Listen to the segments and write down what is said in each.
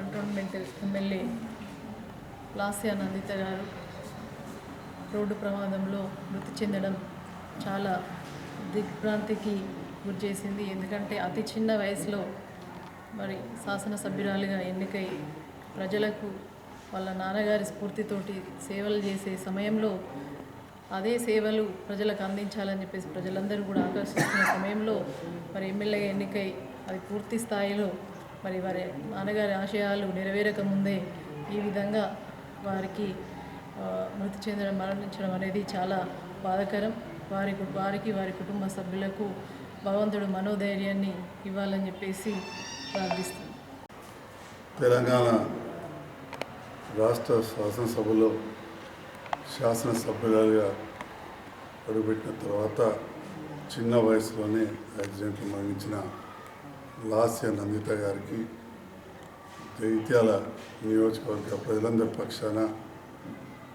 Cantonment MLA Lasya Nanditha గారు road ప్రమాదంలో మృతి చెందడం చాలా దిగ్భ్రాంతికి గురి చేసింది. ఎందుకంటే అతి చిన్న వయసులో మరి శాసనసభ్యురాలుగా ఎన్నికై ప్రజలకు వాళ్ళ నాన్నగారి స్ఫూర్తితోటి సేవలు చేసే సమయంలో అదే సేవలు ప్రజలకు అందించాలని చెప్పేసి ప్రజలందరూ కూడా ఆకర్షిస్తున్న సమయంలో మరి ఎమ్మెల్యేగా ఎన్నికై అది పూర్తి స్థాయిలో మరి వారి నాన్నగారి ఆశయాలు నెరవేరక ముందే ఈ విధంగా వారికి మృతి చెందడం మరణించడం అనేది చాలా బాధకరం. వారి కు- వారికి వారి కుటుంబ సభ్యులకు భగవంతుడు మనోధైర్యాన్ని ఇవ్వాలని చెప్పేసి ప్రార్థిస్తాం తెలంగాణ రాష్ట్ర శాసనసభలో శాసనసభ్యులుగా అడుగుపెట్టిన తర్వాత చిన్న వయసులోనే యాక్సిడెంట్ మరణించిన లాస్య నందిత గారికి జైత్యాల నియోజకవర్గ ప్రజలందరి పక్షాన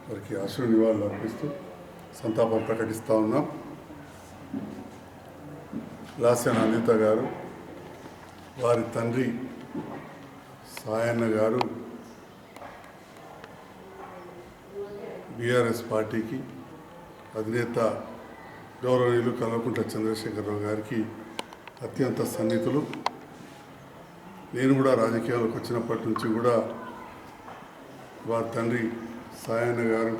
వారికి అశ్రు నివాళులు అర్పిస్తూ సంతాపం ప్రకటిస్తూ ఉన్నాం. లాస్య నందిత గారు వారి తండ్రి సాయన్న గారు బీఆర్ఎస్ పార్టీకి అధినేత గౌరవనీయులు కల్వకుంట్ల చంద్రశేఖరరావు గారికి అత్యంత సన్నిహితులు. నేను కూడా రాజకీయాలకు వచ్చినప్పటి నుంచి కూడా వారి తండ్రి సాయన్న గారు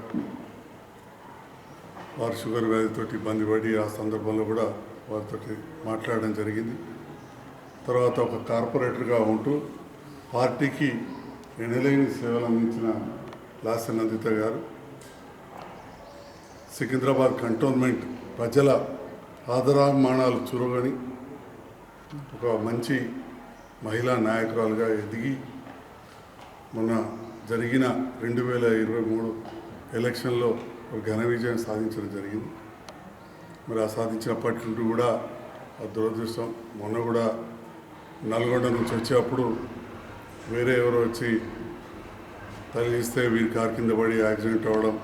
వారు షుగర్ వ్యాధితో ఇబ్బంది పడి ఆ సందర్భంలో కూడా వారితో మాట్లాడడం జరిగింది. తర్వాత ఒక కార్పొరేటర్గా ఉంటూ పార్టీకి ఎనలేని సేవలు అందించిన లాస్య నందిత గారు సికింద్రాబాద్ కంటోన్మెంట్ ప్రజల ఆదరామాణాలు చురుగని ఒక మంచి మహిళా నాయకురాలుగా ఎదిగి మొన్న జరిగిన రెండు వేల ఇరవై మూడు ఎలక్షన్లో ఒక ఘన విజయం సాధించడం జరిగింది. మరి ఆ సాధించినప్పటి నుండి కూడా ఆ దురదృష్టం మొన్న కూడా నల్గొండ నుంచి వచ్చేటప్పుడు వేరే ఎవరో వచ్చి తగిలిస్తే వీరి కారు కింద పడి యాక్సిడెంట్ అవ్వడం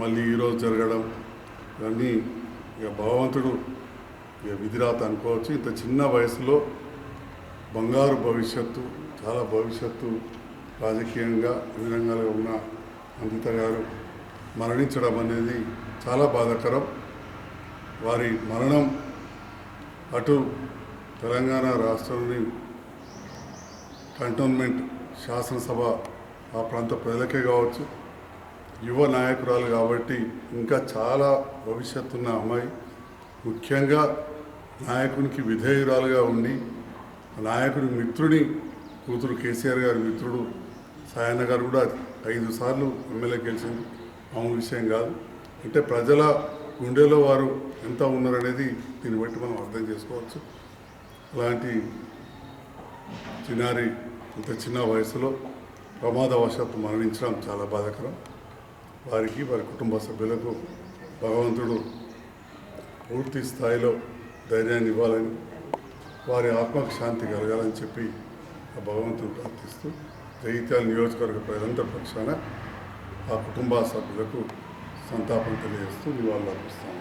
మళ్ళీ ఈరోజు జరగడం ఇవన్నీ ఇక భగవంతుడు ఇక విధిరాత అనుకోవచ్చు. ఇంత చిన్న వయసులో బంగారు భవిష్యత్తు చాలా భవిష్యత్తు రాజకీయంగా అన్ని రంగాలుగా ఉన్న అందిత గారు మరణించడం అనేది చాలా బాధాకరం. వారి మరణం అటు తెలంగాణ రాష్ట్రంలోని కంటోన్మెంట్ శాసనసభ ఆ ప్రాంత ప్రజలకే కావచ్చు యువ నాయకురాలు కాబట్టి ఇంకా చాలా భవిష్యత్తున్న అమ్మాయి ముఖ్యంగా నాయకునికి విధేయురాలుగా ఉండి నాయకుడి మిత్రుని కూతురు కేసీఆర్ గారి మిత్రుడు సాయన్న గారు కూడా ఐదు సార్లు ఎమ్మెల్యే గెలిచింది. మామూలు విషయం కాదు. అంటే ప్రజల గుండెలో వారు ఎంత ఉన్నారనేది దీన్ని బట్టి మనం అర్థం చేసుకోవచ్చు. అలాంటి చిన్నారి ఇంత చిన్న వయసులో ప్రమాదవశాత్తు మరణించడం చాలా బాధకరం. వారికి వారి కుటుంబ సభ్యులకు భగవంతుడు పూర్తి స్థాయిలో ధైర్యాన్ని ఇవ్వాలని వారి ఆత్మకు శాంతి కలగాలని చెప్పి ఆ భగవంతుని ప్రార్థిస్తూ జగిత్యాల నియోజకవర్గ ప్రజలంతా పక్షాన ఆ కుటుంబ సభ్యులకు సంతాపం తెలియజేస్తూ నివాళులు అర్పిస్తాను